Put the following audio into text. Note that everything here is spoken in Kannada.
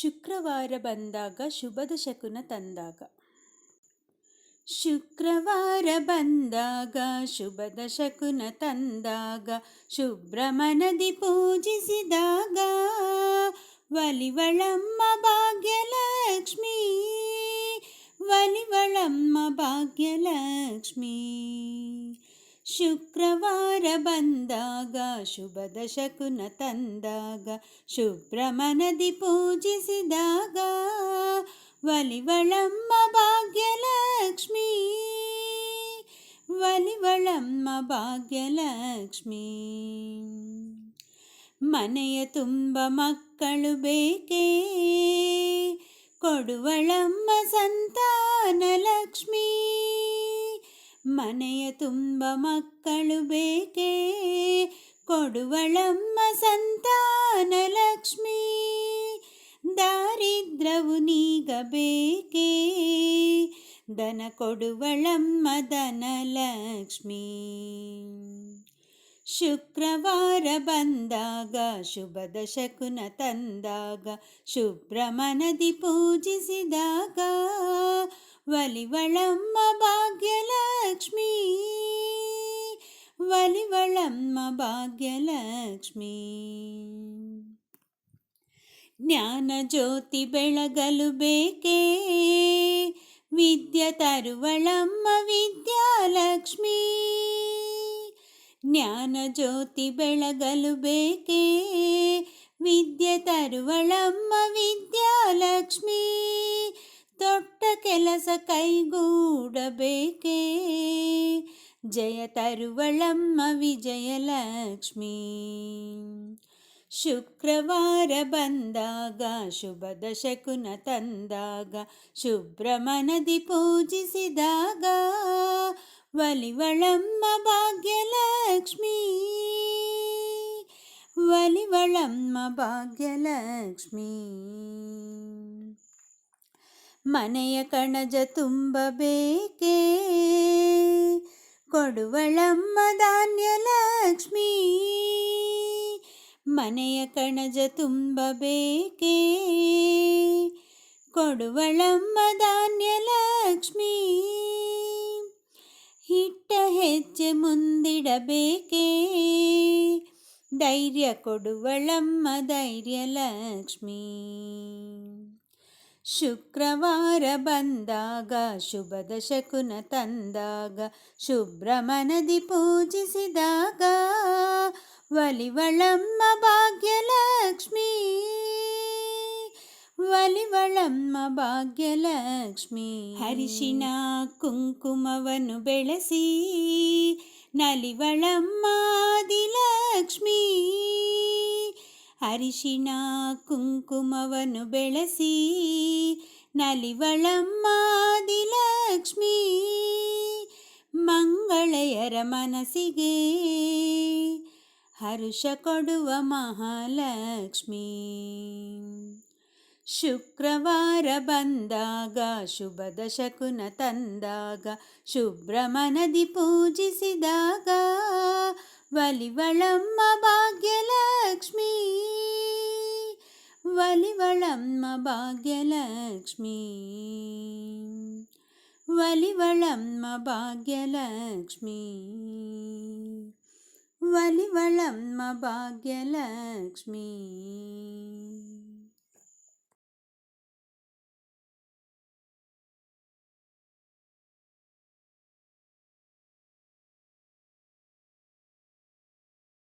ಶುಕ್ರವಾರ ಬಂದಾಗ ಶುಭದ ಶಕುನ ತಂದಾಗ. ಶುಕ್ರವಾರ ಬಂದಾಗ ಶುಭದ ಶಕುನ ತಂದಾಗ, ಶುಭ್ರಮನದಿ ಪೂಜಿಸಿದಾಗ. ವಲಿವಳಮ್ಮ ಭಾಗ್ಯಲಕ್ಷ್ಮೀ ವಲಿವಳಮ್ಮ ಭಾಗ್ಯಲಕ್ಷ್ಮೀ. ಶುಕ್ರವಾರ ಬಂದಾಗ ಶುಭದ ಶಕುನ ತಂದಾಗ ಶುಭ್ರಮನದಿ ಪೂಜಿಸಿದಾಗ, ವಲಿವಳಮ್ಮ ಭಾಗ್ಯಲಕ್ಷ್ಮೀ, ವಲಿವಳಮ್ಮ ಭಾಗ್ಯಲಕ್ಷ್ಮಿ. ಮನೆಯ ತುಂಬ ಮಕ್ಕಳು ಬೇಕೇ? ಕೊಡುವಳಮ್ಮ ಸಂತಾನ ಲಕ್ಷ್ಮೀ ಮನೆಯ ತುಂಬ ಮಕ್ಕಳು ಬೇಕೇ? ಕೊಡುವಳಮ್ಮ ಸಂತಾನ ಲಕ್ಷ್ಮೀ. ದಾರಿದ್ರವು ನೀಗಬೇಕೇ ದನ ಕೊಡುವಳಮ್ಮ ಧನಲಕ್ಷ್ಮೀ ಶುಕ್ರವಾರ ಬಂದಾಗ ಶುಭದ ಶಕುನ ತಂದಾಗ ಶುಭ್ರಮನದಿ ಪೂಜಿಸಿದಾಗ ವಲಿವಳಮ್ಮ ಭಾಗ್ಯಲಕ್ಷ್ಮೀ ವಲಿವಳಮ್ಮ ಭಾಗ್ಯಲಕ್ಷ್ಮೀ ಜ್ಞಾನ ಜ್ಯೋತಿ ಬೆಳಗಲು ಬೇಕೇ? ವಿದ್ಯ ತರುವಳಮ್ಮ ವಿದ್ಯಾಲಕ್ಷ್ಮೀ. ಜ್ಞಾನ ಜ್ಯೋತಿ ಬೆಳಗಲು ಬೇಕೇ? ವಿದ್ಯೆ ತರುವಳಮ್ಮ ವಿದ್ಯಾಲಕ್ಷ್ಮೀ. ದೊಡ್ಡ ಕೆಲಸ ಕೈಗೂಡಬೇಕೇ? ಜಯ ತರುವಳಮ್ಮ ವಿಜಯಲಕ್ಷ್ಮಿ. ಶುಕ್ರವಾರ ಬಂದಾಗ ಶುಭದ ಶಕುನ ತಂದಾಗ ಶುಭ್ರಮನದಿ ಪೂಜಿಸಿದಾಗ, ವಲಿವಳಮ್ಮ ಭಾಗ್ಯಲಕ್ಷ್ಮೀ. ವಲಿವಳಮ್ಮ ಭಾಗ್ಯಲಕ್ಷ್ಮೀ. ಮನೆಯ ಕಣಜ ತುಂಬಬೇಕೇ ಕೊಡುವಳಮ್ಮ ಧಾನ್ಯ ಲಕ್ಷ್ಮೀ. ಮನೆಯ ಕಣಜ ತುಂಬಬೇಕೇ ಕೊಡುವಳಮ್ಮ ಧಾನ್ಯ ಲಕ್ಷ್ಮೀ. ಹಿಟ್ಟ ಹೆಜ್ಜೆ ಮುಂದಿಡಬೇಕೇ? ಧೈರ್ಯ ಕೊಡುವಳಮ್ಮ ಧೈರ್ಯ ಲಕ್ಷ್ಮೀ. ಶುಕ್ರವಾರ ಬಂದಾಗ, ಶುಭದ ಶಕುನ ತಂದಾಗ, ಶುಭ್ರಮನದಿ ಪೂಜಿಸಿದಾಗ, ವಲಿವಳಮ್ಮ ಭಾಗ್ಯಲಕ್ಷ್ಮೀ, ವಲಿವಳಮ್ಮ ಭಾಗ್ಯಲಕ್ಷ್ಮಿ. ಹರಿಶಿನ ಕುಂಕುಮವನ್ನು ಬೆಳೆಸಿ, ನಲಿವಳಮ್ಮ ಆದಿಲಕ್ಷ್ಮೀ. ಅರಿಶಿನ ಕುಂಕುಮವನ್ನು ಬೆಳೆಸಿ, ನಲಿವಳಮ್ಮ ಲಕ್ಷ್ಮೀ ಮಂಗಳೆಯರ ಮನಸ್ಸಿಗೆ ಹರುಷ ಕೊಡುವ ಮಹಾಲಕ್ಷ್ಮೀ. ಶುಕ್ರವಾರ ಬಂದಾಗ ಶುಭದ ಶಕುನ ತಂದಾಗ ಶುಭ್ರಮನದಿ ಪೂಜಿಸಿದಾಗ, ವಲಿವಳಮ್ಮ ಭಾಗ್ಯಲಕ್ಷ್ಮೀ. ವಲಿವಳಮ್ಮ ಭಾಗ್ಯಲಕ್ಷ್ಮೀ ವಲಿವಳಮ್ಮ ಭಾಗ್ಯಲಕ್ಷ್ಮೀ ವಲಿವಳಮ್ಮ ಭಾಗ್ಯಲಕ್ಷ್ಮೀ